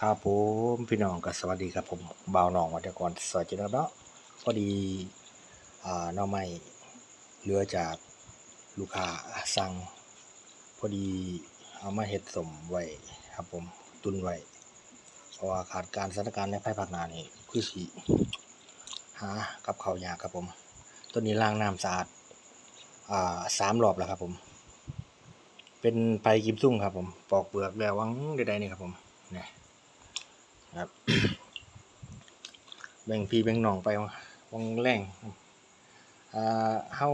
ครับผมพี่น้องก็สวัสดีครับผมบ่าวน้องวัฒกรสวัสดีครับเนาะพอดีอ่าหน่อไม้เหลือจากลูกค้าสั่งพอดีเอามาเฮ็ดสมไว้ครับผมตุนไว้เพราะว่าขาดการสถานการณ์ในภายภาคหน้านี่คือสิหากับข้ายากครับผมตัวนี้ล้างน้ำสะอาดอ่าสามรอบแล้วครับผม เป็นไผ่กิมซุ่งครับผม ปอกเปลือกแล้ววังใดๆนี่ครับผมเนี่ย ครับ แบ่งพี่แบ่งน้องไปวังแรงเฮา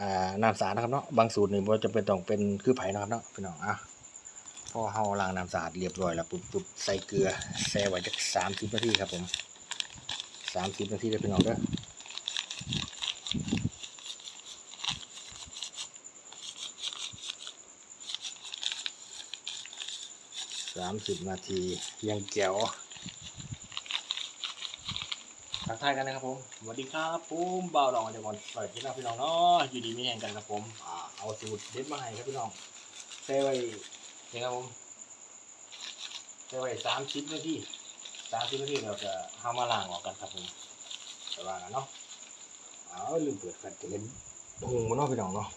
อ่าน้ำสารนะครับเนาะบางสูตรนี่มันจะเป็นต้องเป็นคือไผ่นะครับเนาะพี่น้องอะพอเฮาล้างน้ำสะอาดเรียบร้อยแล้วปุ๊บปุ๊บใส่เกลือแช่ไว้จัก30นาทีครับผมสามสิบนาทีเด้พี่น้องเด้อ 30นาทียังแจ๋วทักทายกันนะครับผมสวัสดีครับผมบ่าวดองจากก่อนสวัสดีครับพี่น้องเนาะอยู่ดีมีแห่งกันครับผมอ่าเอาสูตรเด็ดมาให้ครับพี่น้องใส่ไว้นี่ครับผมใส่ไว้สามสิบนาทีสามสิบนาทีเราจะทำมาล้างออกกันครับผมจะว่ากันเนาะเอาลืมเปิดแฟลชจะเห็นหงมันเนาะพี่น้องเนาะ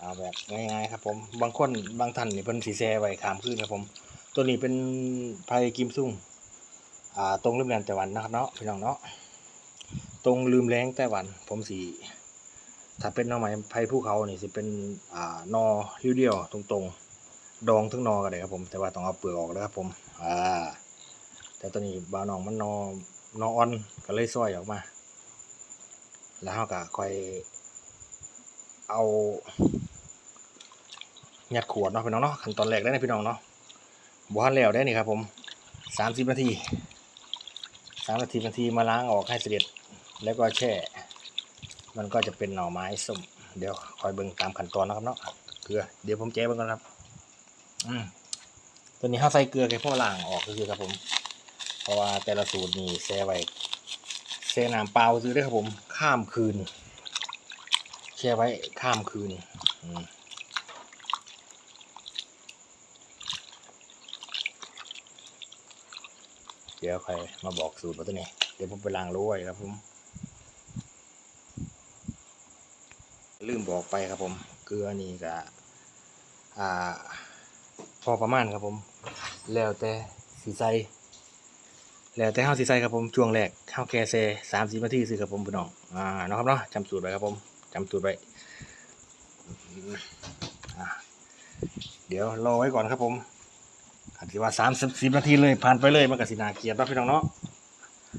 เอาแบบง่ายๆครับผมบางคนบางท่านนี่เพิ่นสีแซ่ไว้ขามคืนครับผม ตัวนี้เป็นไพกิมซุ่งอ่าตรงลืมแรงไต้หวันนะครับเนาะพี่น้องเนาะตรงลืมแรงไต้หวัน ผมสีถ้าเป็นน้อไม้ไผ่ภูเขานี่สิเป็นอ่านอเรียวๆตรงๆ ดองทั้งนอกันเลยครับผม แต่ว่าต้องเอาเปลือกออกแล้วครับผมอ่าแต่ตัวนี้บาวน้องมันนอนออ่อนก็เลยซอยออกมา แล้วเราก็ค่อยเอา ยัดขวดเนาะพี่น้องเนาะขั้นตอนแรกได้นะพี่น้องเนาะบ้านแล้วได้นี่ครับผมสามสิบนาทีสามนาทีนาทีมาล้างออกให้เสด็จแล้วก็แช่ มันก็จะเป็นหน่อไม้ส้มเดี๋ยวคอยเบิ่งตามขั้นตอนนะครับเนาะเกลือเดี๋ยวผมแจ้เบิ่งก่อนครับ อืมตัวนี้ห้าใส่เกลือแค่พวกล้างออกก็คือครับผม เพราะว่าแต่ละสูตรนี่แช่ไว้แช่น้ำเปล่าซื้อได้ครับผม ข้ามคืนแช่ไว้ข้ามคืน อืม เดี๋ยวใครมาบอกสูตรมาตัวนี้ เดี๋ยวผมไปล้างรู้ไว้ครับผม ลืมบอกไปครับผม เกลือนี่ก็อ่า พอประมาณครับผม แล้วแต่สีใสแล้วแต่เฮาสีใสครับผมช่วงแรกเฮาแค่เซสามสิบนาทีสิครับผมพี่น้องอ่านะครับเนาะจำสูตรไว้ครับผมจำสูตรไว้เดี๋ยวรอไว้ก่อนครับผม ขันที่ว่าสามสิบนาทีเลยผ่านไปเลยมันก็สินาเกียดเนาะพี่น้องเนาะ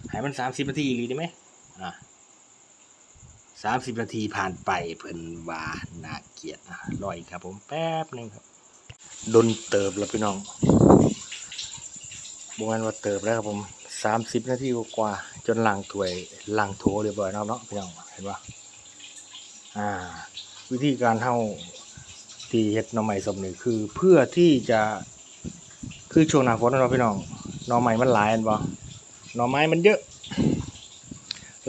ให้มันสามสิบนาทีอีกดีได้ไหมอ่าสามสิบนาทีผ่านไปเพิ่นว่านาเกียดนะรออีกครับ ผมแป๊บหนึงครับดนเติบแล้วพี่น้องบแมันว่าเติบแล้วครับผมสามสิบนาทีกว่าจนล้างถวยล้างโถเรียบร้อยแล้วเนาะพี่น้องเห็นปะอ่า วิธีการเท่าที่เฮ็ดหน่อไม้สมนี่คือเพื่อที่จะ คือช่วงหน้าฝนเนาะพี่น้องหน่อไม้มันหลายอันบ่หน่อไม้มันเยอะ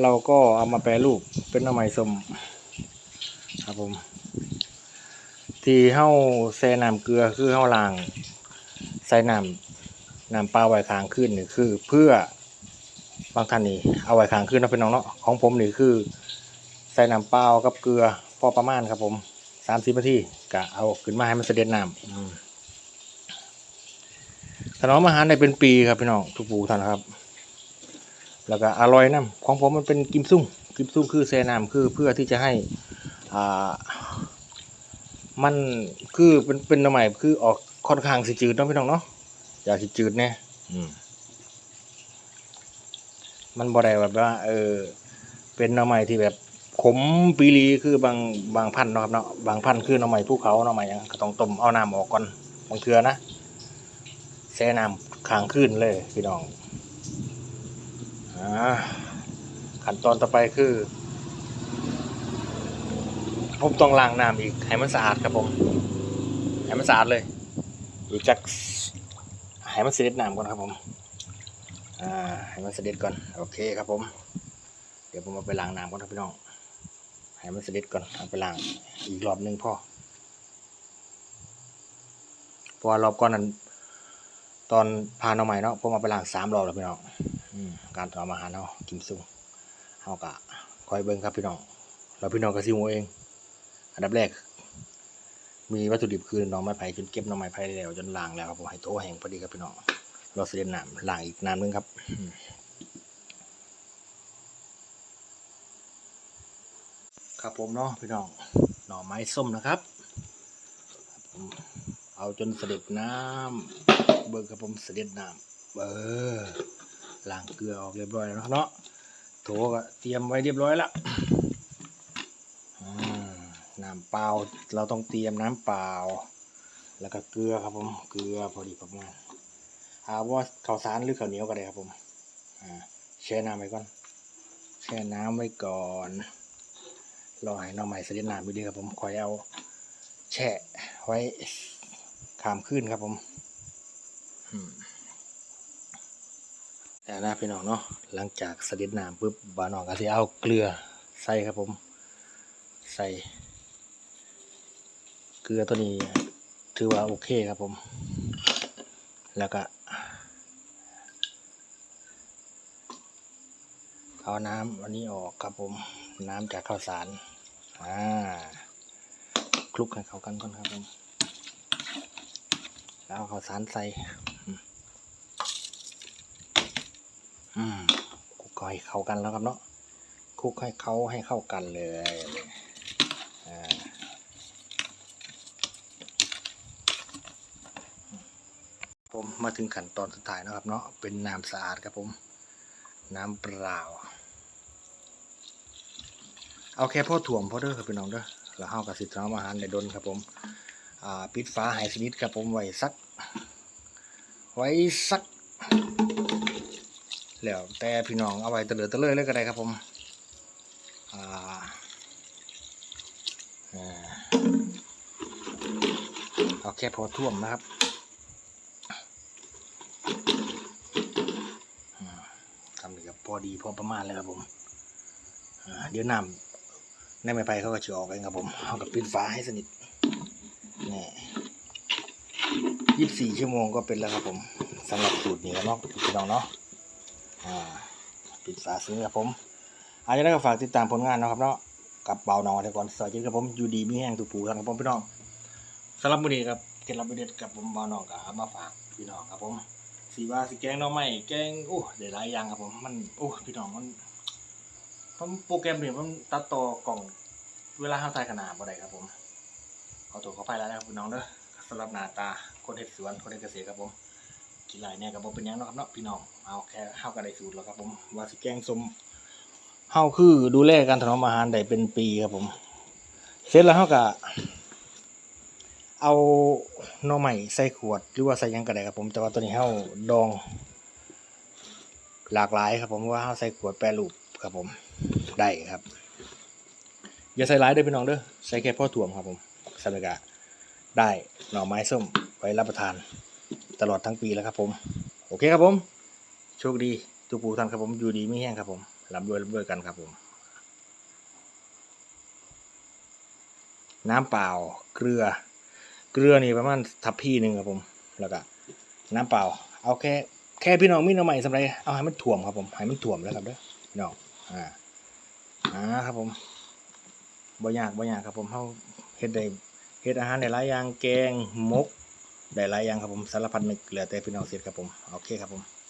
เราก็เอามาแปรรูปเป็นหน่อไม้ส้มครับผม ที่เฮาแช่น้ำเกลือคือเฮาล้างใส่น้ำน้ำปลาไว้ค้างขึ้นนี่คือ เพื่อบางท่านนี่เอาไว้ค้างขึ้นนะพี่น้องเนาะของผมนี่คือ ใส่น้ำเปล่ากับเกลือพอประมาณครับผมสามสิบนาทีกะเอาขึ้นมาให้มันเสด็จน้ำอืม ถนอมอาหารได้เป็นปีครับพี่น้องทุกปูท่านครับ แล้วก็อร่อยน้ำของผมมันเป็นกิมซุ่งกิมซุ่งคือแซน้ำคือเพื่อที่จะให้อ่ามันคือเป็นเป็นน่อใหม่คือออกค่อนข้างสิจืดนะพี่น้องเนาะอยากสิจืดแน่อืมมันบ่ได้แบบว่า เออ เป็นน่อใหม่ที่แบบขมปีรีคือบางบางพันธุ์เนาะครับเนาะบางพันธุ์คือน่อใหม่ภูเขาน่อใหม่ยังก็ต้องต้มเอาน้ำออกก่อนบางเทือนะ แช่น้ำค้างคืนเลยพี่น้องอ่าขั้นตอนต่อไปคือผมต้องล้างน้ำอีกให้มันสะอาดครับผมให้มันสะอาดเลยอีกจักให้มันเสด็จน้ำก่อนครับผมอ่าให้มันเสด็จก่อนโอเคครับผม เดี๋ยวผมเอาไปล้างน้ำก่อนครับพี่น้องให้มันเสด็จก่อนเอาไปล้างอีกรอบหนึ่งพ่อพราะว่ารอบก่อนนั้น ตอนพาน้องใหม่เนาะผมเอาไปล้างสามรอบแล้วพี่น้องอการทำอาหารเนาะกิมซุงเฮากะคอยเบิ่งครับพี่น้องแล้วพี่น้องก็ซิวเอาเอง อันดับแรก มีวัตถุดิบคือน้องไม้ไผ่จนเก็บน้องไม้ไผ่ได้แล้วจนล้างแล้วครับผมให้โตแห้งพอดีครับพี่น้องเราเสด็จน้ำล้างอีกน้ำนึงครับครับผมเนาะพี่น้องหน่อไม้ส้มนะครับผมเอาจนเสด็จน้ำ เบิ่งครับผมเสด็จน้ำเออล้างเกลือออกเรียบร้อยแล้วเนาะโถก็เตรียมไว้เรียบร้อยละอืมน้ำเปล่าเราต้องเตรียมน้ำเปล่า แล้วก็เกลือครับผมเกลือพอดีประมาณเอาว่าข้าวสารหรือข้าวเหนียวก็ได้ครับผมแช่น้ำไว้ก่อนแช่น้ำไว้ก่อนรอให้น้องใหม่เสด็จน้ำไปดีครับผมคอยเอา แช่ไว้ขามขึ้นครับผม แต่นะพี่น้องเนาะหลังจากเสด็จน้ำปุ๊บบานองก็จะเอาเกลือใส่ครับผม ใส่ เกลือตัวนี้ถือว่าโอเคครับผม แล้วก็ เอาน้ำอันนี้ออกครับผม น้ำจากข้าวสารอ่าคลุกให้เข้ากันก่อนครับผมแล้วข้าวสารใส่ อืมคลุกให้เข้ากันแล้วครับเนาะคลุกให้เขาให้เข้ากันเลยอ่าผมมาถึงขั้นตอนสุดท้ายนะครับเนาะเป็นน้ำสะอาดครับผม น้ำเปล่า เอาแค่พ่อถ่วมพ่อเด้อครับพี่น้องเด้อแล้วเฮากับสิทธิ์ทำอาหารในดนครับผมปิดฟ้าหายสนิทครับผมไว้สัก ไว้สัก แล้วแต่พี่น้องเอาไว้เลิดเตะเลยเลยก็ได้ครับผมอ่าเอาแค่พอท่วมนะครับทำนี่กับพอดีพอประมาณเลยครับผมเดี๋ยวน้ำในไม่ไปเขาก็จะออกเองครับผมเอากับปิดฟ้าให้สนิทนี่ยี่สิบสี่ชั่วโมงก็เป็นแล้วครับผมสำหรับสูตรนี้ครับเนาะพี่น้องเนาะ ปิดฝาสนิทครับผมอาจจะได้ก็ฝากติดตามผลงานนะครับเนาะกับเบาหนองแต่ก่อนสวัสดีครับผมอยู่ดีมีแห้งถูกปูครับผมพี่น้องสำหรับมื้อนี้ครับเคล็ดลับเด็ดกับผมเบาหนองกับเอามาฝากพี่น้องครับผมสีว่าสีแกงน่อไม้แกงโอ้ได้หลายอย่างครับผมมันโอ้พี่น้องมันผมโปรแกรมเนี่ยมันตัดต่อกล่องเวลาเฮาถ่ายขนาดบ่ได้ครับผมขอตัวขอไปแล้วนะครับพี่น้องเด้อสำหรับหน้าตาคนเฮ็ดสวนคนเฮ็ดเกษตรครับผม กินหลายเนี่ยก็บ่เป็นยังเนาะครับเนาะพี่น้องเอาแค่เฮาก็ได้สูตรแล้วครับผมว่าสิแกงส้มเฮาคือดูแลการถนอมอาหารได้เป็นปีครับผม เสร็จแล้วเฮาก็เอาหน่อใหม่ใส่ขวดหรือว่าใส่ยังก็ได้ครับผมแต่ว่าตัวนี้เฮาดอง หลากหลายครับผมว่าเฮาใส่ขวดแปรรูปครับผมได้ครับ อย่าใส่หลายเด้อพี่น้องเด้อใส่แค่พ่อถ่วมครับผมสำหรับก็ได้หน่อไม้ส้มไว้รับประทาน ตลอดทั้งปีแล้วครับผม โอเคครับผม โชคดีทุกผู้ท่านครับผม อยู่ดีไม่แห้งครับผมร่ำรวยร่ำรวยกันครับผม น้ำเปล่าเกลือ เกลือนี่ประมาณทัพพี่หนึ่งครับผม แล้วก็น้ำเปล่า เอาแค่แค่พี่น้องมีน้ำใหม่สำหรับเอาให้มันถ่วมครับผมให้มันถ่วมแล้วครับเด้อพี่น้องอ่าอ่าครับผมบ่ยากบ่ยากครับผมเฮาเฮ็ดได้เฮ็ดอาหารได้หลายอย่างแกงมก ได้หลายอย่างครับผมสารพัดนึกเหลือแต่พี่น้องเสร็จครับผม โอเคครับผม